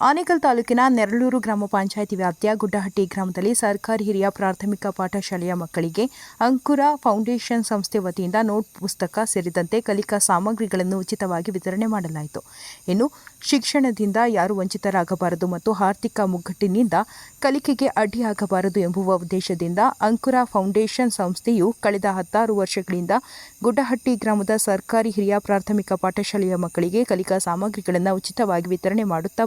ಆನೇಕಲ್ ತಾಲೂಕಿನ ನೆರಳೂರು ಗ್ರಾಮ ಪಂಚಾಯಿತಿ ವ್ಯಾಪ್ತಿಯ ಗುಡ್ಡಹಟ್ಟಿ ಗ್ರಾಮದಲ್ಲಿ ಸರ್ಕಾರಿ ಹಿರಿಯ ಪ್ರಾಥಮಿಕ ಪಾಠಶಾಲೆಯ ಮಕ್ಕಳಿಗೆ ಅಂಕುರ ಫೌಂಡೇಶನ್ ಸಂಸ್ಥೆ ವತಿಯಿಂದ ನೋಟ್ ಪುಸ್ತಕ ಸೇರಿದಂತೆ ಕಲಿಕಾ ಸಾಮಗ್ರಿಗಳನ್ನು ಉಚಿತವಾಗಿ ವಿತರಣೆ ಮಾಡಲಾಯಿತು. ಇನ್ನು ಶಿಕ್ಷಣದಿಂದ ಯಾರು ವಂಚಿತರಾಗಬಾರದು ಮತ್ತು ಆರ್ಥಿಕ ಮುಗ್ಗಟ್ಟಿನಿಂದ ಕಲಿಕೆಗೆ ಅಡ್ಡಿಯಾಗಬಾರದು ಎಂಬುವ ಉದ್ದೇಶದಿಂದ ಅಂಕುರ ಫೌಂಡೇಶನ್ ಸಂಸ್ಥೆಯು ಕಳೆದ ಹತ್ತಾರು ವರ್ಷಗಳಿಂದ ಗುಡ್ಡಹಟ್ಟಿ ಗ್ರಾಮದ ಸರ್ಕಾರಿ ಹಿರಿಯ ಪ್ರಾಥಮಿಕ ಪಾಠಶಾಲೆಯ ಮಕ್ಕಳಿಗೆ ಕಲಿಕಾ ಸಾಮಗ್ರಿಗಳನ್ನು ಉಚಿತವಾಗಿ ವಿತರಣೆ ಮಾಡುತ್ತಾ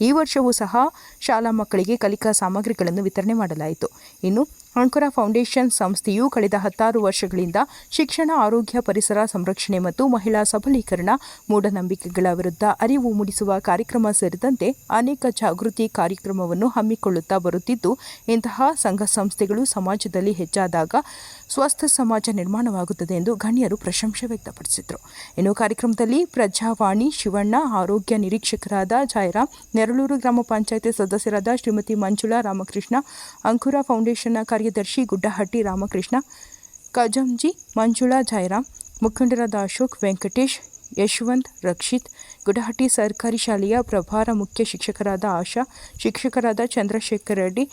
ಈ ವರ್ಷವೂ ಸಹ ಶಾಲಾ ಮಕ್ಕಳಿಗೆ ಕಲಿಕಾ ಸಾಮಗ್ರಿಗಳನ್ನು ವಿತರಣೆ ಮಾಡಲಾಯಿತು. ಇನ್ನು ಅಂಕುರ ಫೌಂಡೇಶನ್ ಸಂಸ್ಥೆಯು ಕಳೆದ ಹತ್ತಾರು ವರ್ಷಗಳಿಂದ ಶಿಕ್ಷಣ, ಆರೋಗ್ಯ, ಪರಿಸರ ಸಂರಕ್ಷಣೆ ಮತ್ತು ಮಹಿಳಾ ಸಬಲೀಕರಣ ಮೂಢನಂಬಿಕೆಗಳ ವಿರುದ್ಧ ಅರಿವು ಮೂಡಿಸುವ ಕಾರ್ಯಕ್ರಮ ಸೇರಿದಂತೆ ಅನೇಕ ಜಾಗೃತಿ ಕಾರ್ಯಕ್ರಮವನ್ನು ಹಮ್ಮಿಕೊಳ್ಳುತ್ತಾ ಬರುತ್ತಿದ್ದು, ಇಂತಹ ಸಂಘ ಸಂಸ್ಥೆಗಳು ಸಮಾಜದಲ್ಲಿ ಹೆಚ್ಚಾದಾಗ ಸ್ವಸ್ಥ ಸಮಾಜ ನಿರ್ಮಾಣವಾಗುತ್ತದೆ ಎಂದು ಗಣ್ಯರು ಪ್ರಶಂಸೆ ವ್ಯಕ್ತಪಡಿಸಿದರು. ಇನ್ನು ಕಾರ್ಯಕ್ರಮದಲ್ಲಿ ಪ್ರಜಾವಾಣಿ ಶಿವಣ್ಣ, ಆರೋಗ್ಯ ನಿರೀಕ್ಷಕರಾದ ಜಯರಾಮ್, ನೆರಳೂರು ಗ್ರಾಮ ಪಂಚಾಯಿತಿ ಸದಸ್ಯರಾದ ಶ್ರೀಮತಿ ಮಂಜುಳಾ ರಾಮಕೃಷ್ಣ, ಅಂಕುರ ಫೌಂಡೇಶನ್ನ ಕಾರ್ಯದರ್ಶಿ ಗುಡ್ಡಹಟ್ಟಿ ರಾಮಕೃಷ್ಣ, ಕಜಂಜಿ ಮಂಜುಳಾ ಜಯರಾಮ್, ಮುಖಂಡರಾದ ಅಶೋಕ್ ವೆಂಕಟೇಶ್, ಯಶವಂತ್ ರಕ್ಷಿತ್ ಗುಡಹಟ್ಟಿ ಸರ್ಕಾರಿ ಶಾಲೆಯ ಪ್ರಭಾರ ಮುಖ್ಯ ಶಿಕ್ಷಕರಾದ ಆಶಾ, ಶಿಕ್ಷಕರಾದ ಚಂದ್ರಶೇಖರ್ ರೆಡ್ಡಿ,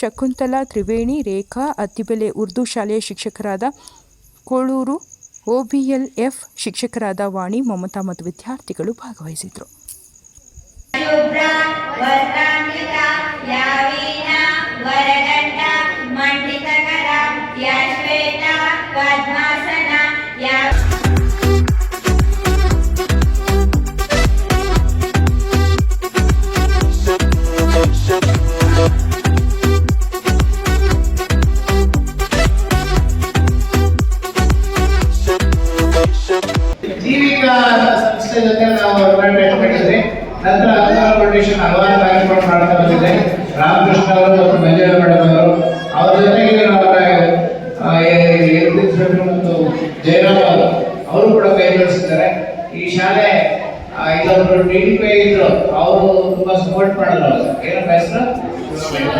ಶಕುಂತಲಾ ತ್ರಿವೇಣಿ, ರೇಖಾ, ಅತ್ತಿಬೆಲೆ ಉರ್ದು ಶಾಲೆಯ ಶಿಕ್ಷಕರಾದ ಕೋಳೂರು ಒಬಿಎಲ್ಎಫ್ ಶಿಕ್ಷಕರಾದ ವಾಣಿ, ಮಮತಾ ಮತ್ತು ವಿದ್ಯಾರ್ಥಿಗಳು ಭಾಗವಹಿಸಿದರು ಜೊತೆ ನಾವು ಕಾಂಟ್ಯಾಕ್ಟ್ ಮಾಡಿದ್ವಿ ನಂತರ ಅನುದಾನ ಫೌಂಡೇಶನ್ ಹಲವಾರು ಕಾರ್ಯಕ್ರಮ ಮಾಡ್ತಾ ಬಂದಿದೆ ರಾಮಕೃಷ್ಣ ಅವರು ಮತ್ತು ಮಂಜುಳಾ ಮೇಡಮ್ ಅವರು ಅವ್ರ ಜೊತೆಗೆ ಅವರ ಆ, ಎ- ಎಲ್ದಿಸ್ಬೇಕು ಮತ್ತು ಜಯರಾಮ್ ಅವರು ಅವರು ಕೂಡ ಕೈ ಜೋಡಿಸಿದ್ದಾರೆ ಈ ಶಾಲೆ ಆ, ಇಲ್ಲೊಬ್ರು ಡಿ ಡಿ ಪಿ ಇದ್ರು ಅವರು ತುಂಬಾ ಸಪೋರ್ಟ್ ಮಾಡಿದ್ರು ಅವ್ರು. ಏನಪ್ಪ ಹೆಸರು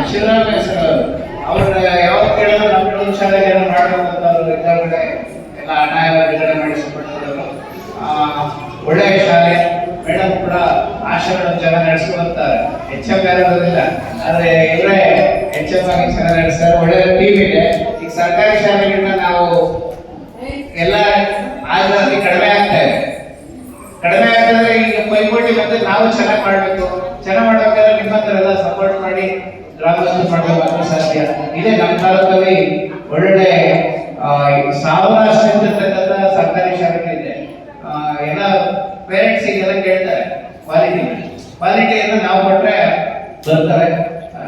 ಶಿವರಾಮ್ ಹೆಸರು ಅವರು ಅವ್ರನ್ನ ಯಾವಾಗ ಕೇಳಿದ್ರು ನಮ್ಮ ಒಂದು ಶಾಲೆಗೆ ಏನೋ ಮಾಡಬೇಕು ಅಂತ ಅವರು ಇದ್ದಾಗಲೇ ಎಲ್ಲ ಹಣ ಎಲ್ಲ ಬಿಡುಗಡೆ ಮಾಡಿ ಸಪೋರ್ಟ್ ಮಾಡಿದ್ರು ಆ, ಒಳ್ಳೆಯ ಶಾಲೆ ಮೇಡಮ್ ಕೂಡ ಆಶಯಗಳನ್ನು ಚೆನ್ನಾಗಿ ನಡೆಸ್ಕೊಂಡು ಬರ್ತಾರೆ ಎಚ್ ಎಂ ಯಾರು ಬರೋದಿಲ್ಲ ಆದ್ರೆ ಇವರೇ ಎಚ್ ಎಂ ಆಗಿ ಚೆನ್ನಾಗಿ ನಡೆಸ್ತಾರೆ ಒಳ್ಳೆ ಟೀಮ್ ಇದೆ. ಈಗ ಸರ್ಕಾರಿ ಶಾಲೆಗಳನ್ನ ನಾವು ಎಲ್ಲ ಆಗಿ ಕಡಿಮೆ ಆಗ್ತಾ ಇದೆ. ಕಡಿಮೆ ಆಗ್ತದೆ ಈಗ ಪೈಪೋಟಿ ಮತ್ತೆ ನಾವು ಚೆನ್ನಾಗಿ ಮಾಡಬೇಕು. ಚೆನ್ನಾಗಿ ಮಾಡ್ಬೇಕಾದ್ರೆ ಎಲ್ಲ ಸಪೋರ್ಟ್ ಮಾಡಿ ಗ್ರಾಮಸ್ಥರು ಮಾಡಬೇಕು ಸಾಧ್ಯ. ಇದೆ ನಮ್ಮ ತಾಲೂಕಲ್ಲಿ ಒಳ್ಳೆ ಸಾವಿರ ಸಾವಿರಾರು ಇರ್ತಕ್ಕಂಥ ಸರ್ಕಾರಿ ಶಾಲೆಗಳಿದೆ. ಎಲ್ಲ ಪೇರೆಂಟ್ಸ್ ಎಲ್ಲ ಕೇಳ್ತಾರೆ ಕ್ವಾಲಿಟಿ ಕ್ವಾಲಿಟಿಯನ್ನು ನಾವು ಕೊಟ್ಟರೆ ಬರ್ತಾರೆ.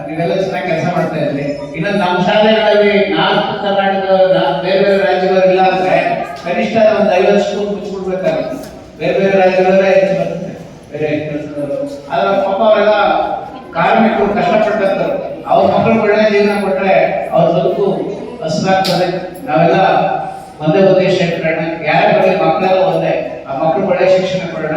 ನೀವೆಲ್ಲ ಚೆನ್ನಾಗಿ ಕೆಲಸ ಮಾಡ್ತಾ ಇದ್ರಿ ಇನ್ನು ನಮ್ಮ ಶಾಲೆಗಳಲ್ಲಿ ನಾಲ್ಕು ಕರ್ನಾಟಕ ಬೇರೆ ಬೇರೆ ರಾಜ್ಯಗಳಿಲ್ಲ ಅಂದ್ರೆ ಕನಿಷ್ಠ ಒಂದು ಐವತ್ತು ಸ್ಕೂಲ್ ಮುಚ್ಚಿಬಿಡ್ಬೇಕಾಗುತ್ತೆ. ಬೇರೆ ಬೇರೆ ರಾಜ್ಯಗಳಲ್ಲೇ ಹೆಚ್ಚು ಬರುತ್ತೆ. ಬೇರೆ ಆದ್ರೆ ಪಾಪ ಅವರೆಲ್ಲ ಕಾರ್ಮಿಕರು ಕಷ್ಟಪಟ್ಟಂತರು ಅವ್ರ ಮಕ್ಕಳು ಒಳ್ಳೆ ಜೀವನ ಕೊಟ್ರೆ ಅವ್ರ ಬದುಕು ಹಸಿರಾಗ್ತದೆ. ನಾವೆಲ್ಲ ಒಂದೇ ಒಂದೇ ಶೇಖರಣೆ. ಯಾರೇ ಬರಲಿ ಮಕ್ಕಳೆಲ್ಲ ಒಂದೇ. ಆ ಮಕ್ಕಳು ಒಳ್ಳೆ ಶಿಕ್ಷಣ ಕೊಡೋಣ.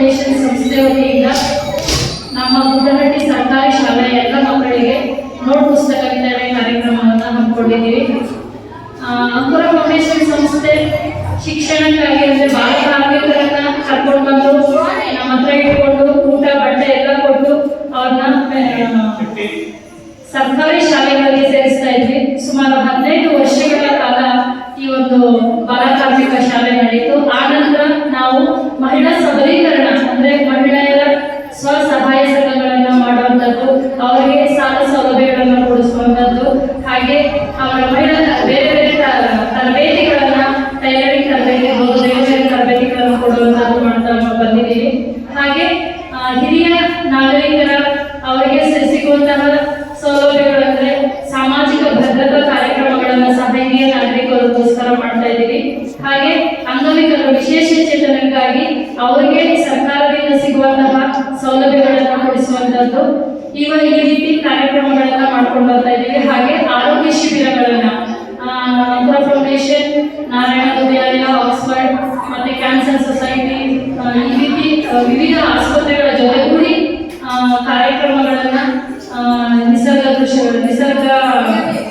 ಫೌಂಡೇಶನ್ ಸಂಸ್ಥೆ ವತಿಯಿಂದ ನಮ್ಮ ಗುಡ್ಡಹಟ್ಟಿ ಸರ್ಕಾರಿ ಶಾಲೆಯ ಎಲ್ಲ ಮಕ್ಕಳಿಗೆ ನೋಟ್ ಪುಸ್ತಕ ವಿತರಣೆ ಕಾರ್ಯಕ್ರಮವನ್ನು ಹಮ್ಮಿಕೊಂಡಿದ್ದೀವಿ. ಅಂಕುರ ಫೌಂಡೇಶನ್ ಸಂಸ್ಥೆ ಶಿಕ್ಷಣಕ್ಕಾಗಿ ಅಂದರೆ ಬಾಲ ಕಾರ್ಮಿಕರನ್ನ ಕರ್ಕೊಂಡು ಬಂದು ನಮ್ಮ ಹತ್ರ ಇಟ್ಕೊಂಡು ಊಟ, ಬಟ್ಟೆ ಎಲ್ಲ ಕೊಟ್ಟು ಅವ್ರನ್ನ ಸರ್ಕಾರಿ ಶಾಲೆಗಳಲ್ಲಿ ಸೇರಿಸ್ತಾ ಇದ್ವಿ. ಸುಮಾರು ಹದಿನೈದು ವರ್ಷಗಳ ಕಾಲ ಈ ಒಂದು ಬಾಲ ಕಾರ್ಮಿಕ ಶಾಲೆ ನಡೆಯಿತು. ಆ ನಂತರ ನಾವು ಮಹಿಳಾ ಸಬಲೀಕರಣ ಅಂದ್ರೆ ಮಹಿಳೆಯರ ಸ್ವಸಹಾಯ ಸಂಘಗಳನ್ನ ಮಾಡುವಂಥದ್ದು ಅವರಿಗೆ ಸಾಲ ಸೌಲಭ್ಯಗಳನ್ನು ಕೊಡಿಸುವಂಥದ್ದು ಹಾಗೆ ಅವರ ಮಹಿಳಾ ಬೇರೆ ಬೇರೆ ತ- ತರಬೇತಿಗಳನ್ನ ಟೈಲರಿಂಗ್ ತರಬೇತಿ ಇರ್ಬೋದು ಬೇರೆ ಬೇರೆ ತರಬೇತಿಗಳನ್ನು ಕೊಡುವಂಥದ್ದು ಮಾಡ್ತಾ ಬಂದಿದ್ದೀವಿ ಹಾಗೆ ಆ, ಹಿರಿಯ ನಾಗರಿಕರ ಅವರಿಗೆ ಸಿ- ಸಿಗುವಂತಹ ಸೌಲಭ್ಯಗಳಂದ್ರೆ ಸಾಮಾಜಿಕ ಭದ್ರತಾ ಕಾರ್ಯಕ್ರಮಗಳನ್ನು ಸಹ ಹಿರಿಯ ನಾಗರಿಕರಿಗೋಸ್ಕರ ಮಾಡ್ತಾ ಇದ್ದೀವಿ ಹಾಗೆ ಅಂಗವಿಕಲರು ವಿಶೇಷ ಅವರಿಗೆ ಸರ್ಕಾರದಿಂದ ಸಿಗುವಂತಹ ಸೌಲಭ್ಯಗಳನ್ನು ಕೊಡಿಸುವಂತದ್ದು ಇವಾಗ ಈ ರೀತಿ ಕಾರ್ಯಕ್ರಮಗಳನ್ನ ಮಾಡ್ಕೊಂಡು ಬರ್ತಾ ಇದ್ದೀವಿ ಹಾಗೆ ಆರೋಗ್ಯ ಶಿಬಿರಗಳನ್ನ ಆ, ಅಂಕುರ ಫೌಂಡೇಶನ್ ನಾರಾಯಣ ವಿದ್ಯಾಲಯ ಆಕ್ಸ್ಫರ್ಡ್ ಮತ್ತೆ ಕ್ಯಾನ್ಸರ್ ಸೊಸೈಟಿ ಆ, ಈ ರೀತಿ ಆ, ವಿವಿಧ ಆಸ್ಪತ್ರೆಗಳ ಜೊತೆಗೂಡಿ ಆ, ಕಾರ್ಯಕ್ರಮಗಳನ್ನ ಆ, ನಿಸರ್ಗ ದೃಶ್ಯಗಳು ನಿಸರ್ಗ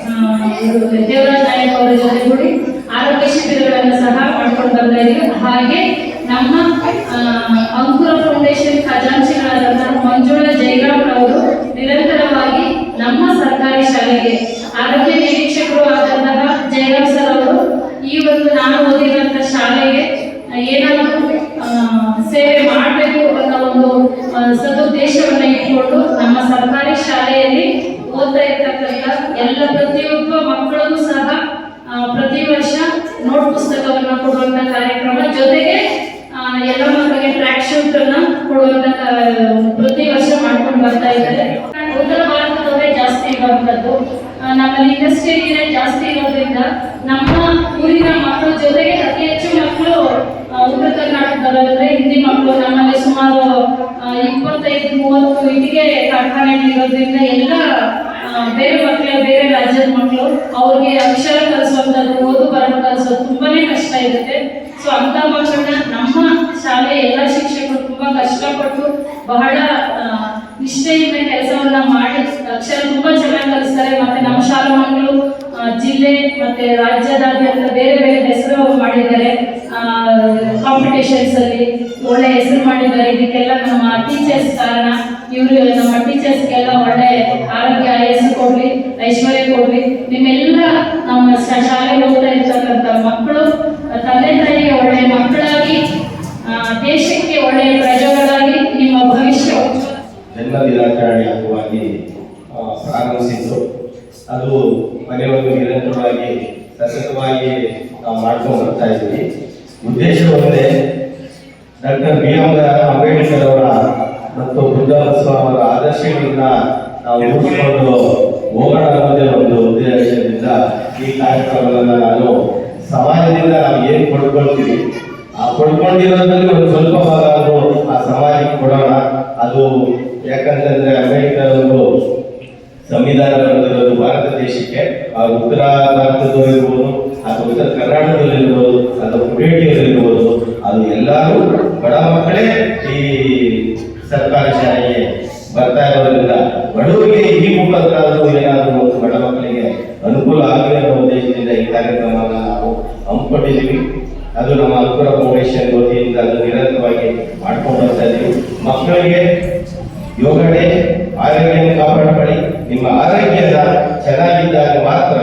ಆ, ಇವರು ದೇವರಾಜ್ ನಾಯಕ್ ಅವರ ಜೊತೆಗೂಡಿ ಆರೋಗ್ಯ ಶಿಬಿರಗಳನ್ನು ಸಹ ಮಾಡ್ಕೊಂಡು ಬರ್ತಾ ಇದ್ದೀವಿ ಹಾಗೆ ನಮ್ಮ ಆ, ಅಂಕುರ ಫೌಂಡೇಶನ್ ಖಜಾಂಚಿಗಳಾದಂತಹ ಮಂಜುಳಾ ಜೈರಾಮ್ ಅವರು ನಿರಂತರವಾಗಿ ನಮ್ಮ ಸರ್ಕಾರಿ ಶಾಲೆಗೆ ಆರೋಗ್ಯ ನಿರೀಕ್ಷಕರು ಆದಂತಹ ಜಯರಾಮ್ ಸರ್ ಅವರು ಈ ಒಂದು ನಾನು ಓದಿರುವಂತ ಶಾಲೆಗೆ ಏನಾದರೂ ಆ, ಸೇವೆ ಮಾಡಬೇಕು ಅನ್ನೋ ಒಂದು ಸದುದ್ದೇಶವನ್ನ ಇಟ್ಕೊಂಡು ನಮ್ಮ ಸರ್ಕಾರಿ ಶಾಲೆಯಲ್ಲಿ ಓದ್ತಾ ಇರ್ತಕ್ಕಂಥ ಎಲ್ಲ ಪ್ರತಿಯೊಬ್ಬ ಮಕ್ಕಳಿಗೂ ಸಹ ಪ್ರತಿ ವರ್ಷ ನೋಟ್ ಪುಸ್ತಕವನ್ನ ಕೊಡುವಂತ ಕಾರ್ಯಕ್ರಮ. ಜೊತೆಗೆ ಎಲ್ಲ ಮಕ್ಕಳಿಗೆ ಟ್ರ್ಯಾಕ್ ಶೂಟ್ ಅನ್ನ ಕೊಡುವಂತ ಪ್ರತಿ ವರ್ಷ ಮಾಡ್ಕೊಂಡು ಬರ್ತಾ ಇದ್ದಾರೆ. ಉತ್ತರ ಭಾರತದವರೇ ಜಾಸ್ತಿ ಇರುವಂತದ್ದು ನಮ್ಮಲ್ಲಿ ಇಂಡಸ್ಟ್ರಿ ಜಾಸ್ತಿ ಇರೋದ್ರಿಂದ ನಮ್ಮ ಊರಿನ ಮಕ್ಕಳ ಜೊತೆಗೆ ಅತಿ ಹೆಚ್ಚು ಮಕ್ಕಳು ಉತ್ತರ ಬರೋದ್ರೆ ಹಿಂದಿ ಮಕ್ಕಳು, ನಮ್ಮಲ್ಲಿ ಸುಮಾರು ಇಪ್ಪತ್ತೈದು, ಮೂವತ್ತು ಇಟ್ಟಿಗೆ ಕಾರ್ಖಾನೆಗಳಿರೋದ್ರಿಂದ ಎಲ್ಲ ಬೇರೆ ಮಕ್ಕಳು, ಬೇರೆ ರಾಜ್ಯದ ಮಕ್ಕಳು ಅವ್ರಿಗೆ ಅಕ್ಷರ ಕಲಿಸುವಂಥದ್ದು ಓದು ಬರಹ ಕಲಿಸೋದು ತುಂಬಾನೇ ಕಷ್ಟ ಇರುತ್ತೆ. ಸೊ ಅಂತ ಮಕ್ಕಳನ್ನ ನಮ್ಮ ಶಾಲೆ ಎಲ್ಲ ಶಿಕ್ಷಕರು ತುಂಬಾ ಕಷ್ಟಪಟ್ಟು ಬಹಳ ನಿಷ್ಠೆಯಿಂದ ಕೆಲಸವನ್ನ ಮಾಡಿ, ಅಕ್ಷರ ತುಂಬಾ ಚೆನ್ನಾಗಿ ಕಲಿಸ್ತಾರೆ, ಮತ್ತೆ ಆ, ಜಿಲ್ಲೆ ಮತ್ತೆ ರಾಜ್ಯದಾದ್ಯಂತ ಬೇರೆ ಬೇರೆ ಹೆಸರು ಮಾಡಿದ್ದಾರೆ. ಕಾಂಪಿಟೇಷನ್ಸ್ ಅಲ್ಲಿ ಒಳ್ಳೆ ಹೆಸರು ಮಾಡಿದ್ದಾರೆ. ಇದಕ್ಕೆಲ್ಲ ನಮ್ಮ ಟೀಚರ್ಸ್ ಕಾರಣ ಇವರು ನಮ್ಮ ಟೀಚರ್ಸ್ಗೆಲ್ಲ ಒಳ್ಳೆ ಆರೋಗ್ಯ ಹೆಸರು ಕೊಡ್ಲಿ ಐಶ್ವರ್ಯ ಕೊಡ್ಲಿ. ನಿಮ್ಮೆಲ್ಲ ನಮ್ಮ ಶಾಲೆಗೆ ಹೋಗ್ತಾ ಇರ್ತಕ್ಕಂಥ ಮಕ್ಕಳು ತಂದೆ ತಾಯಿಗೆ ಒಳ್ಳೆ ಮಕ್ಕಳಾಗಿ ದೇಶಕ್ಕೆ ಒಳ್ಳೆ ಪ್ರಜೆಗಳಾಗಿ ನಿಮ್ಮ ಭವಿಷ್ಯ. ಉಜ್ವಲ ಜನ್ಮ ದಿನಾಚರಣೆ ಅಂಗವಾಗಿ ಪ್ರಾರಂಭಿಸಿದ್ದು. ಅದು ಮನೆಯೊಂದು ನಿರಂತರವಾಗಿ ಸತತವಾಗಿ ನಾವು ಮಾಡ್ಕೊಂಡು ಬರ್ತಾ ಇದ್ದೀವಿ. ಉದ್ದೇಶ ಡಾಕ್ಟರ್ ಬಿ ಎಂ ಅಂಬೇಡ್ಕರ್ ಅವರ ಮತ್ತು ಬುದ್ಧ ಅವರ ಆದರ್ಶಗಳನ್ನ ನಾವು ರೂಪಿಸಿಕೊಂಡು ಹೋಗೋಣ ಅನ್ನೋದೇ ಒಂದು ಉದ್ದೇಶದಿಂದ ಈ ಕಾರ್ಯಕ್ರಮವನ್ನು ನಾನು ಸಮಾಜದಿಂದ ನಾವು ಏನು ಪಡ್ಕೊಳ್ತೀವಿ, ಆ ಪಡ್ಕೊಂಡಿರೋದ್ರಲ್ಲಿ ಒಂದು ಸ್ವಲ್ಪ ಭಾಗ ಆದರೂ ಆ ಸಮಾಜಕ್ಕೆ ಕೊಡೋಣ. ಅದು ಯಾಕಂತಂದ್ರೆ ಅಂಬೇಡ್ಕರ್ ಅವರು ಸಂವಿಧಾನ ಬಂದಿರೋದು ಭಾರತ ದೇಶಕ್ಕೆ ಆ ಉತ್ತರ ಭಾರತದಲ್ಲಿರ್ಬೋದು ಅಥವಾ ಉತ್ತರ ಕರ್ನಾಟಕದಲ್ಲಿರ್ಬೋದು ಅಥವಾ ಕುಬೇಟಿಯಲ್ಲಿ ಇರ್ಬೋದು ಅದು ಎಲ್ಲರೂ ಬಡ ಮಕ್ಕಳೇ ಈ ಸರ್ಕಾರಿ ಶಾಲೆಗೆ ಬರ್ತಾ ಇರೋದ್ರಿಂದ ಬಡವರಿಗೆ ಈ ಮುಖಾಂತರ ಆದ್ರೂ ಏನಾದರೂ ಒಂದು ಬಡ ಮಕ್ಕಳಿಗೆ ಅನುಕೂಲ ಆಗಲಿ ಅನ್ನೋ ಉದ್ದೇಶದಿಂದ ಈ ಕಾರ್ಯಕ್ರಮವನ್ನು ನಾವು ಹಮ್ಮಿಕೊಂಡಿದ್ದೀವಿ ಅದು ನಮ್ಮ ಅಂಕುರ ಫೌಂಡೇಶನ್ ವತಿಯಿಂದ ಅದು ನಿರಂತರವಾಗಿ ಮಾಡ್ಕೊಂಡು ಬರ್ತಾ ಇದ್ದೀವಿ ಮಕ್ಕಳಿಗೆ ಯೋಗ ಡೇ ಆರೋಗ್ಯವನ್ನು ಕಾಪಾಡಿಕೊಳ್ಳಿ ನಿಮ್ಮ ಆರೋಗ್ಯದ ಚೆನ್ನಾಗಿದ್ದಾಗ ಮಾತ್ರ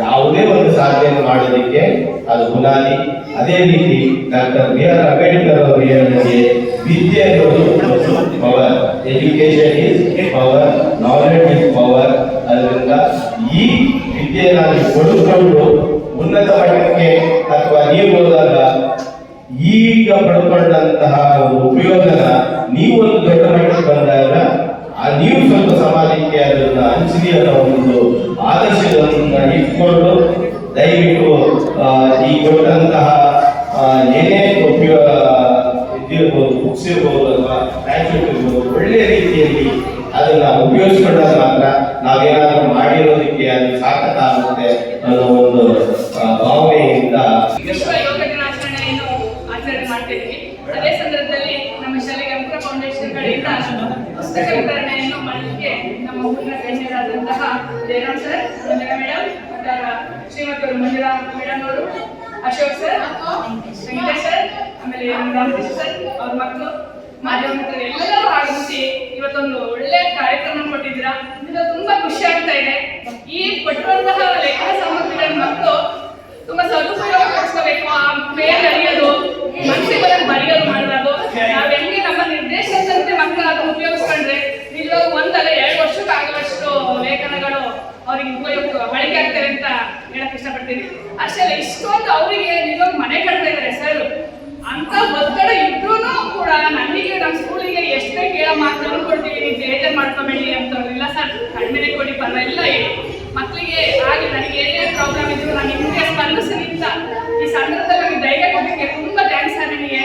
ಯಾವುದೇ ಒಂದು ಸಾಧನೆ ಮಾಡೋದಕ್ಕೆ ಅದು ಬುನಾದಿ ಅದೇ ರೀತಿ ಡಾಕ್ಟರ್ ಬಿ ಆರ್ ಅಂಬೇಡ್ಕರ್ ಅವರು ಹೇಳಿದಂಗೆ ವಿದ್ಯೆ ಅನ್ನೋದು power education is power knowledge is power ಅದರಿಂದ ಈ ವಿದ್ಯೆ ನಾವು ಪಡೆದುಕೊಂಡು ಅದೇ ಸಂದರ್ಭದಲ್ಲಿ ನಮ್ಮ ಶಾಲೆಗೆ ಅಂಕುರ ಫೌಂಡೇಶನ್ ಕಡೆಯಿಂದ ಪುಸ್ತಕ ವಿತರಣೆಯನ್ನು ಮಾಡಲಿಕ್ಕೆ ನಮ್ಮ ಊರಿನ ಗಣ್ಯರಾದಂತಹ ಜಯರಾಮ್ ಸರ್ ಮಂಜುಳಾ ಮೇಡಮ್ ಮತ್ತು ಶ್ರೀಮತಿ ಮಂಜುಳಾ ಮೇಡಮ್ ಅವರು, ಅಶೋಕ್ ಸರ್ ವೆಂಕಟೇಶ್ ಸರ್, ಆಮೇಲೆ ರಾಮಕೃಷ್ಣ ಸರ್, ಅವ್ರ ಮಕ್ಕಳು, ಮಾಧ್ಯಮ ಎಲ್ಲರೂ ಆಗಮಿಸಿ ಇವತ್ತೊಂದು ಒಳ್ಳೆ ಕಾರ್ಯಕ್ರಮ ಕೊಟ್ಟಿದ್ದೀರಾ. ಇದು ತುಂಬಾ ಖುಷಿ ಆಗ್ತಾ ಇದೆ. ಈ ಕೊಟ್ಟಿರುವಂತಹ ಲೇಖನ ಸಾಮಗ್ರಿಗಳ ಮಕ್ಕಳು ತುಂಬಾ ಸದುಪಯೋಗ ಪಡಿಸ್ಕೋಬೇಕು ಆ ಮೇಲೆ ಅರಿಯೋದು ಮನಸ್ಸಿಗೆ ಬರೋದು ಬರೆಯೋದು ಮಾಡಬಾರ್ದು. ನಾವ್ ಹೆಂಗೆ ನಮ್ಮ ನಿರ್ದೇಶನದಂತೆ ಮಕ್ಕಳು ಅದನ್ನ ಉಪಯೋಗಿಸ್ಕೊಂಡ್ರೆ ನಿಜವಾಗ ಒಂದಲ್ಲ ಎರಡು ವರ್ಷಕ್ಕೆ ಆಗುವಷ್ಟು ಲೇಖನಗಳು ಅವ್ರಿಗೆ ಉಪಯೋಗ ಬಳಕೆ ಆಗ್ತವೆ ಅಂತ ಹೇಳಕ್ ಇಷ್ಟಪಡ್ತೀನಿ. ಅಷ್ಟೇ ಇಷ್ಟೊಂದು ಅವರಿಗೆ ನಿಜವಾಗ ಮನೆ ಕಟ್ತಾ ಇದ್ದಾರೆ, ಸರ್. ಅಂತ ಒತ್ತಡ ಇದ್ರೂ ಕೂಡ ನನಗೆ ನಮ್ಮ ಸ್ಕೂಲಿಗೆ ಎಷ್ಟೇ ಕೇಳೋ ಮಾತನ್ನು ಕೊಡ್ತೀವಿ ನೀವು ಬೇಜಾರು ಮಾಡ್ಕೊಬೇಡಿ ಅಂತ ಇಲ್ಲ ಸರ್ ಕಡಿಮೆ ಕೊಡಿ ಪರವಾಗಿಲ್ಲ ಮಕ್ಕಳಿಗೆ ಹಾಗೆ ನನಗೆ ಏನೇ ಪ್ರಾಬ್ಲಮ್ ಇದ್ರು ನಾನು ನಿಮಗೆ ಸ್ಪಂದಿಸಿ ನಿಂತ ಈ ಸಂದರ್ಭದಲ್ಲಿ ನನಗೆ ಧೈರ್ಯ ಕೊಡಲಿಕ್ಕೆ ತುಂಬ ಥ್ಯಾಂಕ್ಸ್ ಸರ್ ನನಗೆ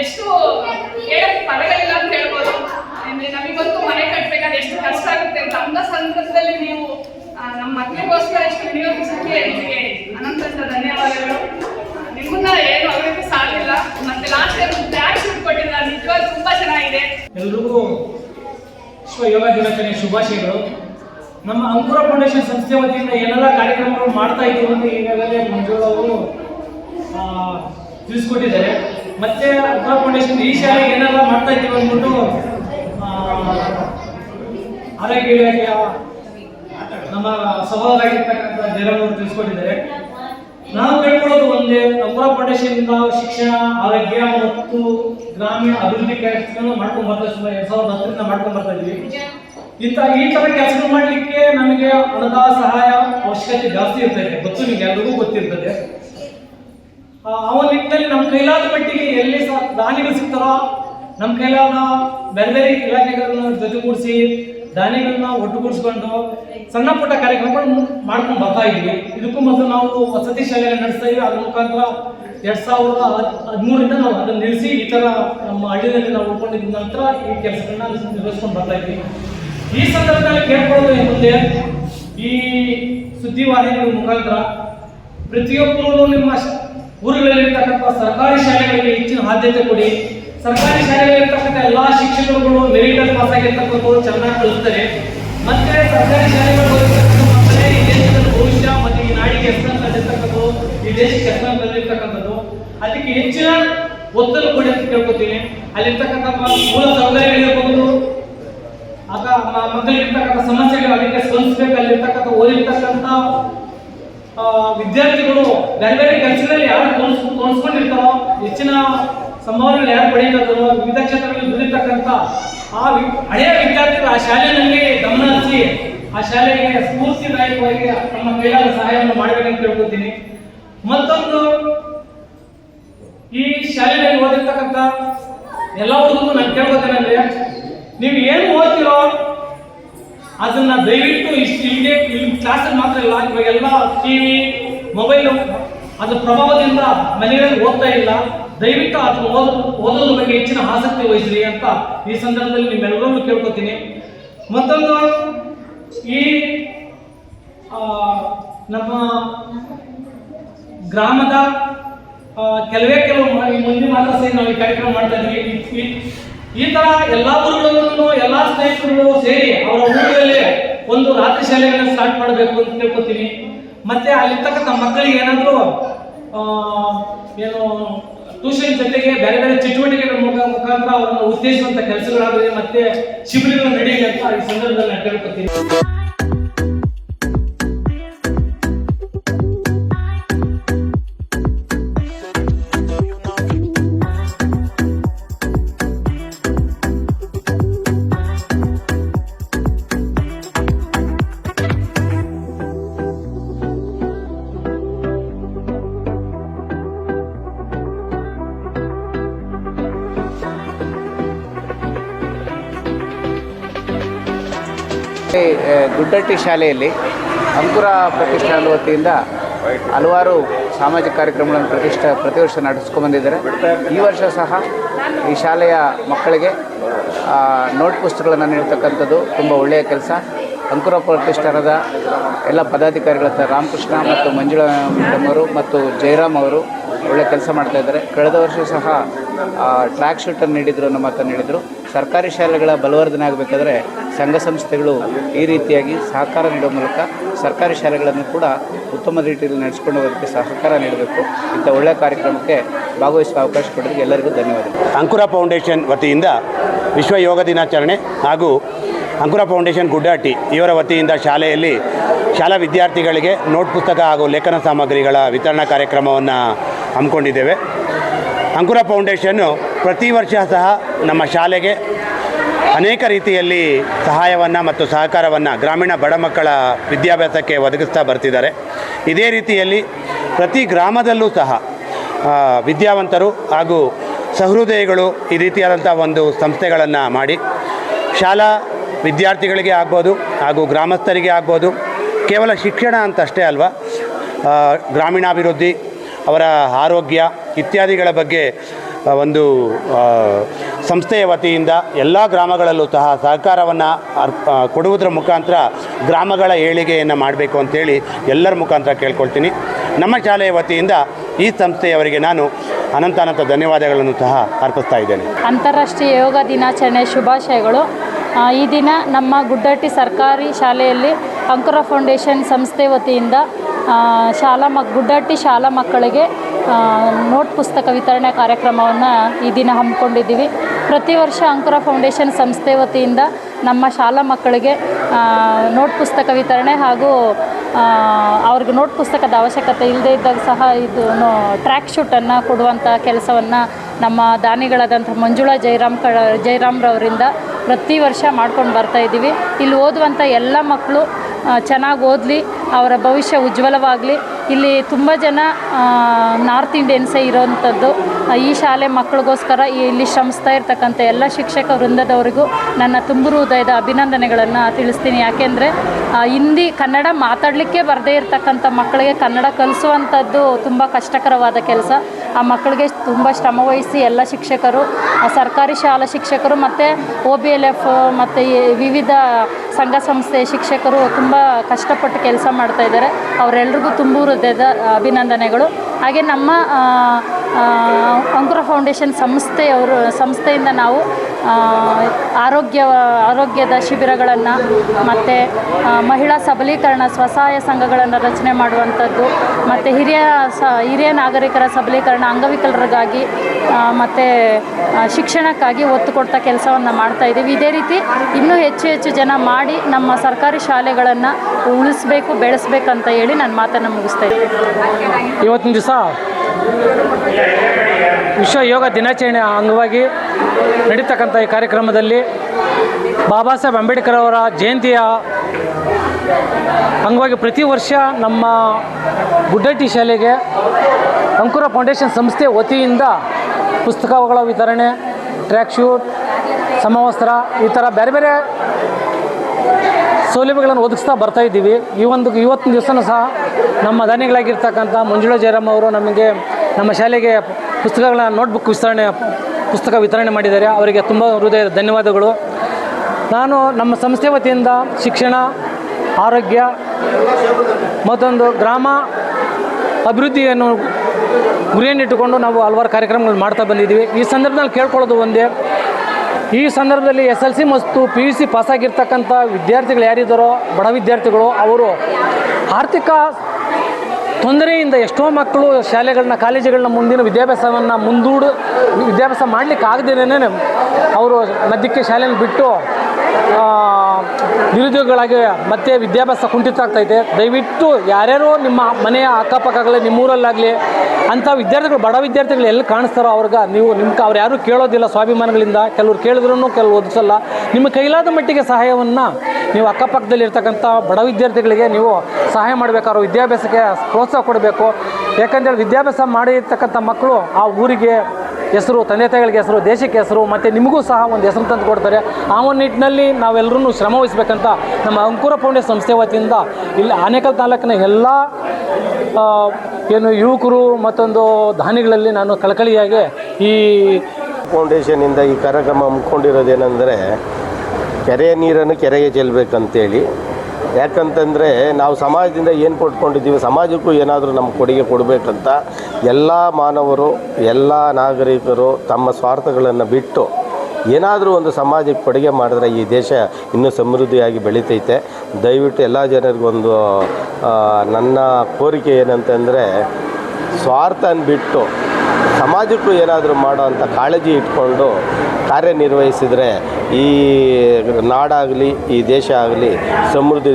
ಎಷ್ಟು ಹೇಳಕ್ಕೆ ಪದಗಳಿಲ್ಲ ಅಂತ ಹೇಳ್ಬೋದು. ಅಂದರೆ ನಮಗೊಂದು ಮನೆ ಕಟ್ಟಬೇಕಾದ್ರೆ ಎಷ್ಟು ಕಷ್ಟ ಆಗುತ್ತೆ ಅಂತ ಅಂತ ಸಂದರ್ಭದಲ್ಲಿ ನೀವು ನಮ್ಮ ಮಕ್ಕಳಿಗೋಸ್ಕರ ಎಷ್ಟು ವಿನಿಯೋಗಿಸೋಕ್ಕೆ ನಿಮಗೆ ಅನಂತ ಧನ್ಯವಾದಗಳು. ಆ, ಏನು ಅವರಿಗೆ ಸಾಲಿಲ್ಲ ಮತ್ತೆ ಲಾಸ್ಟ್ ಟೈಮ್ ಬ್ಯಾಗ್ ಶೂಟ್ ಕೊಟ್ಟಿಲ್ಲ ನಿಜವಾಗಿ ತುಂಬಾ ಚೆನ್ನಾಗಿದೆ. ಎಲ್ರಿಗೂ ವಿಶ್ವ ಯೋಗ ದಿನಾಚರಣೆ ಶುಭಾಶಯಗಳು. ನಮ್ಮ ಅಂಕುರ ಫೌಂಡೇಶನ್ ಸಂಸ್ಥೆ ವತಿಯಿಂದ ಏನೆಲ್ಲ ಕಾರ್ಯಕ್ರಮಗಳು ಮಾಡ್ತಾ ಇದ್ದೀವಿ ಅಂತ ಈಗಾಗಲೇ ಮಂಜುಳ ಅವರು ತಿಳಿಸ್ಕೊಟ್ಟಿದ್ದಾರೆ. ಮತ್ತೆ ಅಂಕುರ ಫೌಂಡೇಶನ್ ಈ ಶಾಲೆಗೆ ಏನೆಲ್ಲ ಮಾಡ್ತಾ ಇದ್ದೀವಿ ಅಂದ್ಬಿಟ್ಟು ಆರೋಗ್ಯ ಇಲಾಖೆಯ ನಮ್ಮ ಸಹೋದರಾಗಿರ್ತಕ್ಕಂಥ ಜಯರಾಮ್ ಅವರು ತಿಳಿಸ್ಕೊಟ್ಟಿದ್ದಾರೆ. ನಾವು ಕೇಳ್ಕೊಳ್ಳೋದು ಒಂದೇ ಅಂಕುರ ಪ್ರದೇಶದಿಂದ ಶಿಕ್ಷಣ, ಆರೋಗ್ಯ ಮತ್ತು ಗ್ರಾಮೀಣ ಅಭಿವೃದ್ಧಿ ಕಾರ್ಯಕ್ರಮ ಮಾಡ್ಕೊಂಡು ಬರ್ತಾ ಎರಡ್ ಸಾವಿರದ ಹತ್ತರಿಂದ ಮಾಡ್ಕೊಂಡು ಬರ್ತಾ ಇದ್ವಿ ಇಂಥ, ಈ ತರ ಕೆಲಸ ಮಾಡಲಿಕ್ಕೆ ನಮಗೆ ಹಣದ ಸಹಾಯ ಅವಶ್ಯಕತೆ ಜಾಸ್ತಿ ಇರ್ತದೆ. ಗೊತ್ತು ನಿಮ್ಗೆ, ಎಲ್ರಿಗೂ ಗೊತ್ತಿರ್ತದೆ. ಒಂದು ನಿಟ್ಟಿನಲ್ಲಿ ನಮ್ಮ ಕೈಲಾದ ಮಟ್ಟಿಗೆ ಎಲ್ಲಿ ಸಹ ದಾನಿಗಳು ಸಿಗ್ತಾರೋ, ನಮ್ಮ ಕೈಲಾದ ಬೇರೆ ಬೇರೆ ಇಲಾಖೆಗಳನ್ನ ಜೊತೆಗೂಡಿಸಿ ದಾನಿಗಳನ್ನ ಒಟ್ಟುಗೂಡಿಸ್ಕೊಂಡು ಸಣ್ಣ ಪುಟ್ಟ ಕಾರ್ಯಕ್ರಮಗಳು ಮಾಡ್ಕೊಂಡು ಬರ್ತಾ ಇದ್ವಿ ಇದಕ್ಕೂ ಮೊದಲು ನಾವು ವಸತಿ ಶಾಲೆಯಲ್ಲಿ ನಡೆಸ್ತಾ ಇದ್ವಿ. ಅದ್ರ ಮುಖಾಂತರ ಎರಡ್ ಸಾವಿರದ ಹದಿಮೂರರಿಂದ ನಾವು ಅದನ್ನ ನಿಲ್ಲಿಸಿ ಈ ಥರ ನಮ್ಮ ಹಳ್ಳಿಯಲ್ಲಿ ನಾವು ಉಳ್ಕೊಂಡಿದ್ದ ನಂತರ ಈ ಕೆಲಸಗಳನ್ನ ನಿರ್ವಹಿಸ್ಕೊಂಡು ಬರ್ತಾ ಇದ್ವಿ. ಈ ಸಂದರ್ಭದಲ್ಲಿ ಕೇಳ್ಕೊಳ್ಳೋದು ಮುಂದೆ, ಈ ಸುದ್ದಿವಾಹಿನಿಗಳ ಮುಖಾಂತರ ಪ್ರತಿಯೊಬ್ಬರು ನಿಮ್ಮ ಊರುಗಳಲ್ಲಿರ್ತಕ್ಕಂಥ ಸರ್ಕಾರಿ ಶಾಲೆಗಳಿಗೆ ಹೆಚ್ಚಿನ ಆದ್ಯತೆ ಕೊಡಿ. ಸರ್ಕಾರಿ ಶಾಲೆಗಳಿರ್ತಕ್ಕಂಥ ಎಲ್ಲಾ ಶಿಕ್ಷಕರುಗಳು ಮೆರಿಟಲ್ ಪಾಸ್ ಆಗಿರ್ತಕ್ಕಂಥವ್ರು ಚೆನ್ನಾಗಿ ಕಲಿಸ್ತಾರೆ. ಮತ್ತೆ ಸರ್ಕಾರಿ ಶಾಲೆಗಳು ಮಕ್ಕಳೇ ಈ ದೇಶದ ಭವಿಷ್ಯ ಮತ್ತೆ ಈ ನಾಡಿಗೆ ಹೆಸರನ್ನು ಈ ದೇಶಕ್ಕೆ ಹೆಸರನ್ನು ಅದಕ್ಕೆ ಹೆಚ್ಚಿನ ಒತ್ತಲು ಕೊಡಿ ಅಂತ ಕೇಳ್ಕೊತೀನಿ. ಅಲ್ಲಿರ್ತಕ್ಕಂಥ ಮೂಲ ಸೌಕರ್ಯಗಳಿರ್ಬೋದು ಆಗ ಮ- ಮಕ್ಕಳಿಗಿರ್ತಕ್ಕಂಥ ಸಮಸ್ಯೆಗಳು ಅದಕ್ಕೆ ಸ್ಪಂದಿಸಬೇಕು ಅಲ್ಲಿರ್ತಕ್ಕಂಥ ಓದಿರ್ತಕ್ಕಂಥ ವಿದ್ಯಾರ್ಥಿಗಳು ಬೇರೆ ಬೇರೆ ಕೆಲಸದಲ್ಲಿ ಯಾರು ತೋರಿಸ್ ತೋರಿಸ್ಕೊಂಡಿರ್ತಾರೋ ಹೆಚ್ಚಿನ ಸಂಭಾವನೆಗಳು ಯಾರು ಪಡೆಯಬೇಕು ವಿವಿಧ ಕ್ಷೇತ್ರಗಳಲ್ಲಿ ದುಡಿತಕ್ಕಂಥ ಆ ಹಳೆಯ ವಿದ್ಯಾರ್ಥಿಗಳು ಆ ಶಾಲೆಯಲ್ಲಿ ಗಮನ ಹರಿಸಿ, ಆ ಶಾಲೆಗೆ ಸ್ಫೂರ್ತಿದಾಯಕವಾಗಿ ತಮ್ಮ ಕೈಯಾದ ಸಹಾಯವನ್ನು ಮಾಡಬೇಕಂತ ಕೇಳ್ಕೊತೀನಿ ಮತ್ತೊಂದು, ಈ ಶಾಲೆಯಲ್ಲಿ ಓದಿರ್ತಕ್ಕಂಥ ಎಲ್ಲ ನಾನು ಕೇಳ್ಕೊತೇನೆ ನೀವು ಏನು ಓದ್ತೀರೋ ಅದನ್ನ ದಯವಿಟ್ಟು ಇಷ್ಟು ಇಲ್ಲಿಗೆ, ಇಲ್ಲಿ ಕ್ಲಾಸಲ್ಲಿ ಮಾತ್ರ ಇಲ್ಲ ಇವಾಗೆಲ್ಲ ಟಿವಿ ಮೊಬೈಲ್ ಅದ್ರ ಪ್ರಭಾವದಿಂದ ಮನೆಯಲ್ಲಿ ಓದ್ತಾ ಇಲ್ಲ. ದಯವಿಟ್ಟು ಅದನ್ನು ಓದಲು ಓದೋದ್ರ ಬಗ್ಗೆ ಹೆಚ್ಚಿನ ಆಸಕ್ತಿ ವಹಿಸ್ರಿ ಅಂತ ಈ ಸಂದರ್ಭದಲ್ಲಿ ನಿಮ್ಮೆಲ್ಲರನ್ನು ಕೇಳ್ಕೊತೀನಿ. ಮತ್ತೊಂದು, ಈ ನಮ್ಮ ಗ್ರಾಮದ ಕೆಲವೇ ಕೆಲವು ಮುಂದಿನ ಮಾತ್ರ ಸೇರಿ ನಾವು ಈ ಕಾರ್ಯಕ್ರಮ ಮಾಡ್ತಾ ಇದ್ವಿ. ಈ ತರ ಎಲ್ಲಾ ಊರುಗಳನ್ನು ಎಲ್ಲಾ ಸ್ನೇಹಿತರು ಸೇರಿ ಅವರ ಊರಲ್ಲಿ ಒಂದು ರಾತ್ರಿ ಶಾಲೆಗಳನ್ನ ಸ್ಟಾರ್ಟ್ ಮಾಡಬೇಕು ಅಂತ ಕೇಳ್ಕೊತೀನಿ ಮತ್ತೆ ಅಲ್ಲಿರ್ತಕ್ಕಂಥ ಮಕ್ಕಳಿಗೆ ಏನಾದರೂ ಏನು ಟ್ಯೂಷನ್ ಜೊತೆಗೆ ಬೇರೆ ಬೇರೆ ಚಟುವಟಿಕೆಗಳ ಮುಖ ಮುಖಾಂತರ ಅವರನ್ನು ಉತ್ತೇಜಿಸುವಂತ ಕೆಲಸಗಳಾಗಲಿ ಮತ್ತೆ ಶಿಬಿರಗಳು ನಡೆಯಲಿ ಅಂತ ಈ ಸಂದರ್ಭದಲ್ಲಿ ಕೇಳ್ಕೊತೀನಿ ಗುಡ್ಡಟ್ಟಿ ಶಾಲೆಯಲ್ಲಿ ಅಂಕುರ ಪ್ರತಿಷ್ಠಾನದ ವತಿಯಿಂದ ಹಲವಾರು ಸಾಮಾಜಿಕ ಕಾರ್ಯಕ್ರಮಗಳನ್ನು ಪ್ರತಿಷ್ಠ ಪ್ರತಿ ವರ್ಷ ನಡೆಸ್ಕೊಂಡ್ಬಂದಿದ್ದಾರೆ ಈ ವರ್ಷ ಸಹ ಈ ಶಾಲೆಯ ಮಕ್ಕಳಿಗೆ ನೋಟ್ ಪುಸ್ತಕಗಳನ್ನು ನೀಡ್ತಕ್ಕಂಥದ್ದು ತುಂಬ ಒಳ್ಳೆಯ ಕೆಲಸ. ಅಂಕುರ ಪ್ರತಿಷ್ಠಾನದ ಎಲ್ಲ ಪದಾಧಿಕಾರಿಗಳ ರಾಮಕೃಷ್ಣ ಮತ್ತು ಮಂಜುಳಾ ಮೇಡಮ್ ಅವರು ಮತ್ತು ಜಯರಾಮ್ ಅವರು ಒಳ್ಳೆ ಕೆಲಸ ಮಾಡ್ತಾಯಿದ್ದಾರೆ ಕಳೆದ ವರ್ಷ ಸಹ ಟ್ರ್ಯಾಕ್ ಶೂಟನ್ನು ನೀಡಿದರು ನಮ್ಮ ಹತ್ರ ನೀಡಿದರು ಸರ್ಕಾರಿ ಶಾಲೆಗಳ ಬಲವರ್ಧನೆ ಆಗಬೇಕಾದ್ರೆ ಸಂಘ ಸಂಸ್ಥೆಗಳು ಈ ರೀತಿಯಾಗಿ ಸಹಕಾರ ನೀಡುವ ಮೂಲಕ ಸರ್ಕಾರಿ ಶಾಲೆಗಳನ್ನು ಕೂಡ ಉತ್ತಮ ರೀತಿಯಲ್ಲಿ ನಡೆಸಿಕೊಂಡು ಹೋಗೋದಕ್ಕೆ ಸಹಕಾರ ನೀಡಬೇಕು. ಇಂಥ ಒಳ್ಳೆಯ ಕಾರ್ಯಕ್ರಮಕ್ಕೆ ಭಾಗವಹಿಸುವ ಅವಕಾಶ ಕೊಡೋದಕ್ಕೆ ಎಲ್ಲರಿಗೂ ಧನ್ಯವಾದಗಳು. ಅಂಕುರ ಫೌಂಡೇಶನ್ ವತಿಯಿಂದ ವಿಶ್ವ ಯೋಗ ದಿನಾಚರಣೆ ಹಾಗೂ ಅಂಕುರ ಫೌಂಡೇಶನ್ ಗುಡ್ಡಾಟಿ ಇವರ ವತಿಯಿಂದ ಶಾಲೆಯಲ್ಲಿ ಶಾಲಾ ವಿದ್ಯಾರ್ಥಿಗಳಿಗೆ ನೋಟ್ ಪುಸ್ತಕ ಹಾಗೂ ಲೇಖನ ಸಾಮಗ್ರಿಗಳ ವಿತರಣಾ ಕಾರ್ಯಕ್ರಮವನ್ನು ಹಮ್ಮಿಕೊಂಡಿದ್ದೇವೆ. ಅಂಕುರ ಫೌಂಡೇಶನ್ನು ಪ್ರತಿ ವರ್ಷ ಸಹ ನಮ್ಮ ಶಾಲೆಗೆ ಅನೇಕ ರೀತಿಯಲ್ಲಿ ಸಹಾಯವನ್ನು ಮತ್ತು ಸಹಕಾರವನ್ನು ಗ್ರಾಮೀಣ ಬಡ ಮಕ್ಕಳ ವಿದ್ಯಾಭ್ಯಾಸಕ್ಕೆ ಒದಗಿಸ್ತಾ ಬರ್ತಿದ್ದಾರೆ. ಇದೇ ರೀತಿಯಲ್ಲಿ ಪ್ರತಿ ಗ್ರಾಮದಲ್ಲೂ ಸಹ ವಿದ್ಯಾವಂತರು ಹಾಗೂ ಸಹೃದಯಗಳು ಈ ರೀತಿಯಾದಂಥ ಒಂದು ಸಂಸ್ಥೆಗಳನ್ನು ಮಾಡಿ ಶಾಲಾ ವಿದ್ಯಾರ್ಥಿಗಳಿಗೆ ಆಗ್ಬೋದು ಹಾಗೂ ಗ್ರಾಮಸ್ಥರಿಗೆ ಆಗ್ಬೋದು. ಕೇವಲ ಶಿಕ್ಷಣ ಅಂತಷ್ಟೇ ಅಲ್ವಾ? ಗ್ರಾಮೀಣಾಭಿವೃದ್ಧಿ, ಅವರ ಆರೋಗ್ಯ ಇತ್ಯಾದಿಗಳ ಬಗ್ಗೆ ಒಂದು ಸಂಸ್ಥೆಯ ವತಿಯಿಂದ ಎಲ್ಲ ಗ್ರಾಮಗಳಲ್ಲೂ ಸಹ ಸಹಕಾರವನ್ನು ಕೊಡುವುದರ ಮುಖಾಂತರ ಗ್ರಾಮಗಳ ಏಳಿಗೆಯನ್ನು ಮಾಡಬೇಕು ಅಂತೇಳಿ ಎಲ್ಲರ ಮುಖಾಂತರ ಕೇಳ್ಕೊಳ್ತೀನಿ. ನಮ್ಮ ಶಾಲೆಯ ವತಿಯಿಂದ ಈ ಸಂಸ್ಥೆಯವರಿಗೆ ನಾನು ಅನಂತ ಅನಂತ ಧನ್ಯವಾದಗಳನ್ನು ಸಹ ಅರ್ಪಿಸ್ತಾ ಇದ್ದೇನೆ. ಅಂತಾರಾಷ್ಟ್ರೀಯ ಯೋಗ ದಿನಾಚರಣೆ ಶುಭಾಶಯಗಳು. ಈ ದಿನ ನಮ್ಮ ಗುಡ್ಡಟ್ಟಿ ಸರ್ಕಾರಿ ಶಾಲೆಯಲ್ಲಿ ಅಂಕುರ ಫೌಂಡೇಶನ್ ಸಂಸ್ಥೆ ವತಿಯಿಂದ ಶಾಲಾ ಮಕ್ ಗುಡ್ಡಟ್ಟಿ ಶಾಲಾ ಮಕ್ಕಳಿಗೆ ನೋಟ್ ಪುಸ್ತಕ ವಿತರಣೆ ಕಾರ್ಯಕ್ರಮವನ್ನು ಈ ದಿನ ಹಮ್ಮಿಕೊಂಡಿದ್ದೀವಿ. ಪ್ರತಿ ವರ್ಷ ಅಂಕುರ ಫೌಂಡೇಶನ್ ಸಂಸ್ಥೆ ವತಿಯಿಂದ ನಮ್ಮ ಶಾಲಾ ಮಕ್ಕಳಿಗೆ ನೋಟ್ ಪುಸ್ತಕ ವಿತರಣೆ ಹಾಗೂ ಅವ್ರಿಗೆ ನೋಟ್ ಪುಸ್ತಕದ ಅವಶ್ಯಕತೆ ಇಲ್ಲದೇ ಇದ್ದಾಗ ಸಹ ಇದು ಟ್ರ್ಯಾಕ್ ಶೂಟನ್ನು ಕೊಡುವಂಥ ಕೆಲಸವನ್ನು ನಮ್ಮ ದಾನಿಗಳಾದಂಥ ಮಂಜುಳಾ ಜೈರಾಮ್ ಕ, ಜೈರಾಮ್ರವರಿಂದ ಪ್ರತಿ ವರ್ಷ ಮಾಡ್ಕೊಂಡು ಬರ್ತಾ ಇದ್ದೀವಿ. ಇಲ್ಲಿ ಓದುವಂಥ ಎಲ್ಲ ಮಕ್ಕಳು ಚೆನ್ನಾಗಿ ಓದಲಿ. ಅವರ ಭವಿಷ್ಯ ಉಜ್ವಲವಾಗಲಿ. ಇಲ್ಲಿ ತುಂಬ ಜನ ನಾರ್ತ್ ಇಂಡಿಯನ್ಸೇ ಇರೋವಂಥದ್ದು ಈ ಶಾಲೆ ಮಕ್ಕಳಿಗೋಸ್ಕರ ಇಲ್ಲಿ ಶ್ರಮಿಸ್ತಾ ಇರ್ತಕ್ಕಂಥ ಎಲ್ಲ ಶಿಕ್ಷಕ ವೃಂದದವರಿಗೂ ನನ್ನ ತುಂಬು ಹೃದಯದ ಅಭಿನಂದನೆಗಳನ್ನು ತಿಳಿಸ್ತೀನಿ. ಯಾಕೆಂದರೆ ಹಿಂದಿ, ಕನ್ನಡ ಮಾತಾಡಲಿಕ್ಕೆ ಬರದೇ ಇರತಕ್ಕಂಥ ಮಕ್ಕಳಿಗೆ ಕನ್ನಡ ಕಲಿಸುವಂಥದ್ದು ತುಂಬ ಕಷ್ಟಕರವಾದ ಕೆಲಸ. ಆ ಮಕ್ಕಳಿಗೆ ತುಂಬ ಶ್ರಮವಹಿಸಿ ಎಲ್ಲ ಶಿಕ್ಷಕರು ಸರ್ಕಾರಿ ಶಾಲಾ ಶಿಕ್ಷಕರು ಮತ್ತು ಒ ಬಿ ಎಲ್ ಎಫ್ ಮತ್ತು ವಿವಿಧ ಸಂಘ ಸಂಸ್ಥೆ ಶಿಕ್ಷಕರು ತುಂಬ ಕಷ್ಟಪಟ್ಟು ಕೆಲಸ ಮಾಡ್ತಾಯಿದ್ದಾರೆ ಅವರೆಲ್ರಿಗೂ ತುಂಬ ಹೃದಯದ ಅಭಿನಂದನೆಗಳು. ಹಾಗೆ ನಮ್ಮ ಅಂಕುರ ಫೌಂಡೇಶನ್ ಸಂಸ್ಥೆಯವರು ಸಂಸ್ಥೆಯಿಂದ ನಾವು ಆರೋಗ್ಯ, ಆರೋಗ್ಯದ ಶಿಬಿರಗಳನ್ನು ಮತ್ತು ಮಹಿಳಾ ಸಬಲೀಕರಣ ಸ್ವಸಹಾಯ ಸಂಘಗಳನ್ನು ರಚನೆ ಮಾಡುವಂಥದ್ದು, ಮತ್ತು ಹಿರಿಯ ಸ, ಹಿರಿಯ ನಾಗರಿಕರ ಸಬಲೀಕರಣ ಅಂಗವಿಕಲರಿಗಾಗಿ ಮತ್ತು ಶಿಕ್ಷಣಕ್ಕಾಗಿ ಒತ್ತು ಕೊಡ್ತಾ ಕೆಲಸವನ್ನು ಮಾಡ್ತಾ ಇದ್ದೀವಿ. ಇದೇ ರೀತಿ ಇನ್ನೂ ಹೆಚ್ಚು ಹೆಚ್ಚು ಜನ ಮಾಡಿ ನಮ್ಮ ಸರ್ಕಾರಿ ಶಾಲೆಗಳನ್ನು ಉಳಿಸ್ಬೇಕು, ಬೆಳೆಸ್ಬೇಕಂತ ಹೇಳಿ ನಾನು ಮಾತನ್ನು ಮುಗಿಸ್ತಾ ಇದ್ದೀನಿ. ಇವತ್ತಿನ ದಿವಸ ವಿಶ್ವ ಯೋಗ ದಿನಾಚರಣೆ ಅಂಗವಾಗಿ ನಡೀತಕ್ಕಂಥ ಈ ಕಾರ್ಯಕ್ರಮದಲ್ಲಿ ಬಾಬಾ ಸಾಹೇಬ್ ಅಂಬೇಡ್ಕರ್ ಅವರ ಜಯಂತಿಯ ಅಂಗವಾಗಿ ಪ್ರತಿ ವರ್ಷ ನಮ್ಮ ಗುಡ್ಡಟ್ಟಿ ಶಾಲೆಗೆ ಅಂಕುರ ಫೌಂಡೇಶನ್ ಸಂಸ್ಥೆ ವತಿಯಿಂದ ಪುಸ್ತಕಗಳ ವಿತರಣೆ, ಟ್ರ್ಯಾಕ್ ಶೂಟ್, ಸಮವಸ್ತ್ರ, ಈ ಥರ ಬೇರೆ ಬೇರೆ ಸೌಲಭ್ಯಗಳನ್ನು ಒದಗಿಸ್ತಾ ಬರ್ತಾ ಇದ್ದೀವಿ. ಈ ಒಂದು ಇವತ್ತಿನ ದಿವಸನೂ ಸಹ ನಮ್ಮ ದಾನಿಗಳಾಗಿರ್ತಕ್ಕಂಥ ಮಂಜುಳಾ ಜಯರಾಮ್ ಅವರು ನಮಗೆ ನಮ್ಮ ಶಾಲೆಗೆ ಪುಸ್ತಕಗಳ ನೋಟ್ಬುಕ್ ವಿಸ್ತರಣೆ, ಪುಸ್ತಕ ವಿತರಣೆ ಮಾಡಿದ್ದಾರೆ. ಅವರಿಗೆ ತುಂಬ ಹೃದಯದ ಧನ್ಯವಾದಗಳು. ನಾನು ನಮ್ಮ ಸಂಸ್ಥೆ ವತಿಯಿಂದ ಶಿಕ್ಷಣ, ಆರೋಗ್ಯ ಮತ್ತೊಂದು ಗ್ರಾಮ ಅಭಿವೃದ್ಧಿಯನ್ನು ಗುರಿಯನ್ನಿಟ್ಟುಕೊಂಡು ನಾವು ಹಲವಾರು ಕಾರ್ಯಕ್ರಮಗಳು ಮಾಡ್ತಾ ಬಂದಿದ್ದೀವಿ. ಈ ಸಂದರ್ಭದಲ್ಲಿ ಕೇಳ್ಕೊಳ್ಳೋದು ಒಂದೇ. ಈ ಸಂದರ್ಭದಲ್ಲಿ ಎಸ್ ಎಲ್ ಸಿ ಮತ್ತು ಪಿ ಯು ಸಿ ಪಾಸಾಗಿರ್ತಕ್ಕಂಥ ವಿದ್ಯಾರ್ಥಿಗಳು ಯಾರಿದ್ದಾರೋ, ಬಡ ವಿದ್ಯಾರ್ಥಿಗಳು, ಅವರು ಆರ್ಥಿಕ ತೊಂದರೆಯಿಂದ ಎಷ್ಟೋ ಮಕ್ಕಳು ಶಾಲೆಗಳನ್ನ, ಕಾಲೇಜುಗಳನ್ನ ಮುಂದಿನ ವಿದ್ಯಾಭ್ಯಾಸವನ್ನು ಮುಂದೂಡು, ವಿದ್ಯಾಭ್ಯಾಸ ಮಾಡಲಿಕ್ಕೆ ಆಗದೇನೆ ಅವರು ಮಧ್ಯಕ್ಕೆ ಶಾಲೆಯನ್ನು ಬಿಟ್ಟು ನಿರುದ್ಯೋಗಿಗಳಾಗಿ ಮತ್ತೆ ವಿದ್ಯಾಭ್ಯಾಸ ಕುಂಠಿತ ಆಗ್ತೈತೆ ದಯವಿಟ್ಟು ಯಾರ್ಯಾರೋ ನಿಮ್ಮ ಮನೆಯ ಅಕ್ಕಪಕ್ಕಗಳೇ ನಿಮ್ಮೂರಲ್ಲಾಗಲಿ, ಅಂಥ ವಿದ್ಯಾರ್ಥಿಗಳು, ಬಡ ವಿದ್ಯಾರ್ಥಿಗಳು ಎಲ್ಲಿ ಕಾಣಿಸ್ತಾರೋ ಅವ್ರಿಗೆ ನೀವು ನಿಮ್ಗೆ ಅವ್ರು ಯಾರೂ ಕೇಳೋದಿಲ್ಲ ಸ್ವಾಭಿಮಾನಗಳಿಂದ. ಕೆಲವ್ರು ಕೇಳಿದ್ರೂ ಕೆಲವು ಓದಿಸಲ್ಲ. ನಿಮ್ಮ ಕೈಲಾದ ಮಟ್ಟಿಗೆ ಸಹಾಯವನ್ನು ನೀವು ಅಕ್ಕಪಕ್ಕದಲ್ಲಿ ಇರ್ತಕ್ಕಂಥ ಬಡ ವಿದ್ಯಾರ್ಥಿಗಳಿಗೆ ನೀವು ಸಹಾಯ ಮಾಡಬೇಕು. ಅವ್ರ ವಿದ್ಯಾಭ್ಯಾಸಕ್ಕೆ ಪ್ರೋತ್ಸಾಹ ಕೊಡಬೇಕು. ಯಾಕಂತೇಳಿ ವಿದ್ಯಾಭ್ಯಾಸ ಮಾಡಿರ್ತಕ್ಕಂಥ ಮಕ್ಕಳು ಆ ಊರಿಗೆ ಹೆಸರು, ತಂದೆ ತಾಯಿಗಳಿಗೆ ಹೆಸರು, ದೇಶಕ್ಕೆ ಹೆಸರು, ಮತ್ತು ನಿಮಗೂ ಸಹ ಒಂದು ಹೆಸರು ತಂದು ಕೊಡ್ತಾರೆ. ಆ ಒಂದು ನಿಟ್ಟಿನಲ್ಲಿ ನಾವೆಲ್ಲರೂ ಶ್ರಮ ವಹಿಸಬೇಕಂತ ನಮ್ಮ ಅಂಕುರ ಫೌಂಡೇಶನ್ ಸಂಸ್ಥೆ ವತಿಯಿಂದ ಇಲ್ಲಿ ಆನೇಕಲ್ ತಾಲೂಕಿನ ಎಲ್ಲ ಏನು ಯುವಕರು ಮತ್ತೊಂದು ದಾನಿಗಳಲ್ಲಿ ನಾನು ಕಳಕಳಿಯಾಗಿ ಈ ಫೌಂಡೇಶನಿಂದ ಈ ಕಾರ್ಯಕ್ರಮ ಹಮ್ಮಿಕೊಂಡಿರೋದೇನೆಂದರೆ ಕೆರೆಯ ನೀರನ್ನು ಕೆರೆಗೆ ಚೆಲ್ಲಬೇಕಂತೇಳಿ ಯಾಕಂತಂದರೆ ನಾವು ಸಮಾಜದಿಂದ ಏನು ಕೊಟ್ಕೊಂಡಿದ್ದೀವಿ, ಸಮಾಜಕ್ಕೂ ಏನಾದರೂ ನಮ್ಮ ಕೊಡುಗೆ ಕೊಡಬೇಕಂತ ಎಲ್ಲ ಮಾನವರು, ಎಲ್ಲ ನಾಗರಿಕರು ತಮ್ಮ ಸ್ವಾರ್ಥಗಳನ್ನು ಬಿಟ್ಟು ಏನಾದರೂ ಒಂದು ಸಮಾಜಕ್ಕೆ ಕೊಡುಗೆ ಮಾಡಿದ್ರೆ ಈ ದೇಶ ಇನ್ನೂ ಸಮೃದ್ಧಿಯಾಗಿ ಬೆಳೀತೈತೆ. ದಯವಿಟ್ಟು ಎಲ್ಲ ಜನರಿಗೊಂದು ನನ್ನ ಕೋರಿಕೆ ಏನಂತಂದರೆ ಸ್ವಾರ್ಥನ ಬಿಟ್ಟು ಸಮಾಜಕ್ಕೂ ಏನಾದರೂ ಮಾಡೋ ಅಂಥ ಕಾಳಜಿ ಇಟ್ಕೊಂಡು ಕಾರ್ಯನಿರ್ವಹಿಸಿದರೆ ಈ ನಾಡಾಗಲಿ, ಈ ದೇಶ ಆಗಲಿ ಸಮೃದ್ಧಿ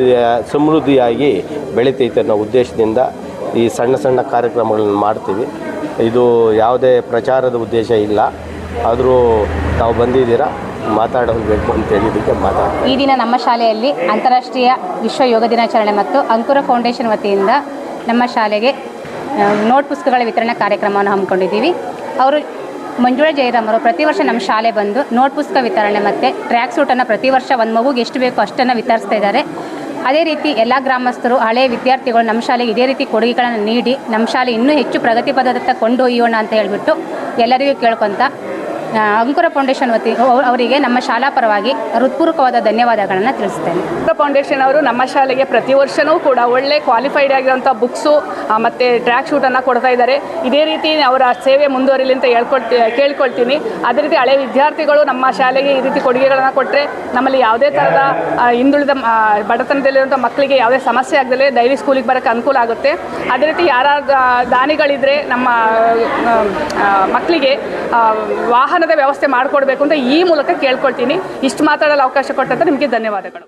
ಸಮೃದ್ಧಿಯಾಗಿ ಬೆಳೀತೈತೆ ಅನ್ನೋ ಉದ್ದೇಶದಿಂದ ಈ ಸಣ್ಣ ಸಣ್ಣ ಕಾರ್ಯಕ್ರಮಗಳನ್ನು ಮಾಡ್ತೀವಿ. ಇದು ಯಾವುದೇ ಪ್ರಚಾರದ ಉದ್ದೇಶ ಇಲ್ಲ. ಆದರೂ ತಾವು ಬಂದಿದ್ದೀರಾ ಮಾತಾಡಬೇಕು ಅಂತ ಹೇಳಿದಕ್ಕೆ ಮಾತಾಡ್ತೀನಿ. ಈ ದಿನ ನಮ್ಮ ಶಾಲೆಯಲ್ಲಿ ಅಂತಾರಾಷ್ಟ್ರೀಯ ವಿಶ್ವ ಯೋಗ ದಿನಾಚರಣೆ ಮತ್ತು ಅಂಕುರ ಫೌಂಡೇಶನ್ ವತಿಯಿಂದ ನಮ್ಮ ಶಾಲೆಗೆ ನೋಟ್ ಪುಸ್ತಕಗಳ ವಿತರಣಾ ಕಾರ್ಯಕ್ರಮವನ್ನು ಹಮ್ಮಿಕೊಂಡಿದ್ದೀವಿ. ಅವರು ಮಂಜುಳಾ ಜಯರಾಮ್ ಅವರು ಪ್ರತಿ ವರ್ಷ ನಮ್ಮ ಶಾಲೆ ಬಂದು ನೋಟ್ ಪುಸ್ತಕ ವಿತರಣೆ ಮತ್ತು ಟ್ರ್ಯಾಕ್ ಸೂಟನ್ನು ಪ್ರತಿ ವರ್ಷ ಒಂದು ಮಗುಗೆ ಎಷ್ಟು ಬೇಕೋ ಅಷ್ಟನ್ನು ವಿತರಿಸ್ತಾ ಇದ್ದಾರೆ. ಅದೇ ರೀತಿ ಎಲ್ಲ ಗ್ರಾಮಸ್ಥರು ಹಳೆಯ ವಿದ್ಯಾರ್ಥಿಗಳು ನಮ್ಮ ಶಾಲೆಗೆ ಇದೇ ರೀತಿ ಕೊಡುಗೆಗಳನ್ನು ನೀಡಿ ನಮ್ಮ ಶಾಲೆ ಇನ್ನೂ ಹೆಚ್ಚು ಪ್ರಗತಿ ಪದದತ್ತ ಕೊಂಡೊಯ್ಯೋಣ ಅಂತ ಹೇಳಿಬಿಟ್ಟು ಎಲ್ಲರಿಗೂ ಕೇಳ್ಕೊತ ಅಂಕುರ ಫೌಂಡೇಶನ್ ವತಿ ಅವರಿಗೆ ನಮ್ಮ ಶಾಲಾ ಪರವಾಗಿ ಹೃತ್ಪೂರ್ವಕವಾದ ಧನ್ಯವಾದಗಳನ್ನು ತಿಳಿಸ್ತೇನೆ. ಅಂಕುರ ಫೌಂಡೇಶನ್ ಅವರು ನಮ್ಮ ಶಾಲೆಗೆ ಪ್ರತಿ ವರ್ಷವೂ ಕೂಡ ಒಳ್ಳೆ ಕ್ವಾಲಿಫೈಡ್ ಆಗಿರುವಂಥ ಬುಕ್ಸು ಮತ್ತು ಟ್ರ್ಯಾಕ್ ಶೂಟನ್ನು ಕೊಡ್ತಾ ಇದ್ದಾರೆ. ಇದೇ ರೀತಿ ಅವರ ಸೇವೆ ಮುಂದುವರಿಲಿ ಅಂತ ಹೇಳ್ಕೊಳ್ತಿ ಕೇಳ್ಕೊಳ್ತೀನಿ. ಅದೇ ರೀತಿ ಹಳೆ ವಿದ್ಯಾರ್ಥಿಗಳು ನಮ್ಮ ಶಾಲೆಗೆ ಈ ರೀತಿ ಕೊಡುಗೆಗಳನ್ನು ಕೊಟ್ಟರೆ ನಮ್ಮಲ್ಲಿ ಯಾವುದೇ ಥರದ ಹಿಂದುಳಿದ ಬಡತನದಲ್ಲಿರುವಂಥ ಮಕ್ಕಳಿಗೆ ಯಾವುದೇ ಸಮಸ್ಯೆ ಆಗದಲ್ಲೇ ಡೈಲಿ ಸ್ಕೂಲಿಗೆ ಬರೋಕ್ಕೆ ಅನುಕೂಲ ಆಗುತ್ತೆ. ಅದೇ ರೀತಿ ಯಾರಾದ ದಾನಿಗಳಿದ್ದರೆ ನಮ್ಮ ಮಕ್ಕಳಿಗೆ ಆ, ವಾಹನದ ವ್ಯವಸ್ಥೆ ಮಾಡಿಕೊಡ್ಬೇಕು ಅಂತ ಈ ಮೂಲಕ ಕೇಳ್ಕೊಳ್ತೀನಿ. ಇಷ್ಟು ಮಾತಾಡಲು ಅವಕಾಶ ಕೊಟ್ಟಂತ ನಿಮಗೆ ಧನ್ಯವಾದಗಳು.